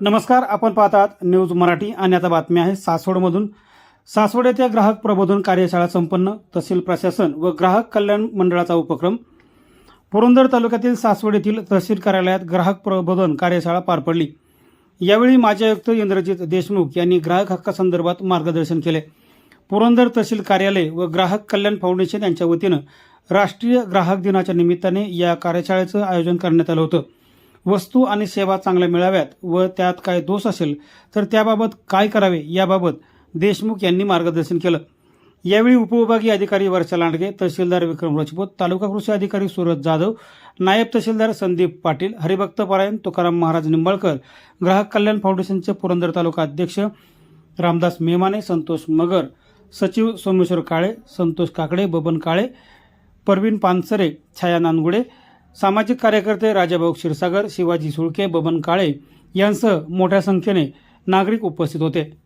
नमस्कार आपण पाहतात न्यूज मराठी. आणि आता बातमी आहे सासवडमधून. सासवड येथे ग्राहक प्रबोधन कार्यशाळा संपन्न. तहसील प्रशासन व ग्राहक कल्याण मंडळाचा उपक्रम. पुरंदर तालुक्यातील सासवड येथील तहसील कार्यालयात ग्राहक प्रबोधन कार्यशाळा पार पडली. यावेळी माजी आयुक्त इंद्रजित देशमुख यांनी ग्राहक हक्कासंदर्भात मार्गदर्शन केले. पुरंदर तहसील कार्यालय व ग्राहक कल्याण फाउंडेशन यांच्या वतीनं राष्ट्रीय ग्राहक दिनाच्या निमित्ताने या कार्यशाळेचं आयोजन करण्यात आलं होतं. वस्तू आणि सेवा चांगल्या मिळाव्यात व त्यात काय दोष असेल तर त्याबाबत काय करावे याबाबत देशमुख यांनी मार्गदर्शन केलं. यावेळी उपविभागीय अधिकारी वर्षा लांडगे तहसीलदार विक्रम रजपूत तालुका कृषी अधिकारी सूरज जाधव नायब तहसीलदार संदीप पाटील हरिभक्त परायण तुकाराम महाराज निंबाळकर ग्राहक कल्याण फाउंडेशनचे पुरंदर तालुका अध्यक्ष रामदास मेमाने संतोष मगर सचिव सोमेश्वर काळे संतोष काकडे बबन काळे परवीन पानसरे छाया नानगुडे सामाजिक कार्यकर्ते राजाभाऊ क्षीरसागर शिवाजी सुळके बबन काळे यांसह मोठ्या संख्येने नागरिक उपस्थित होते.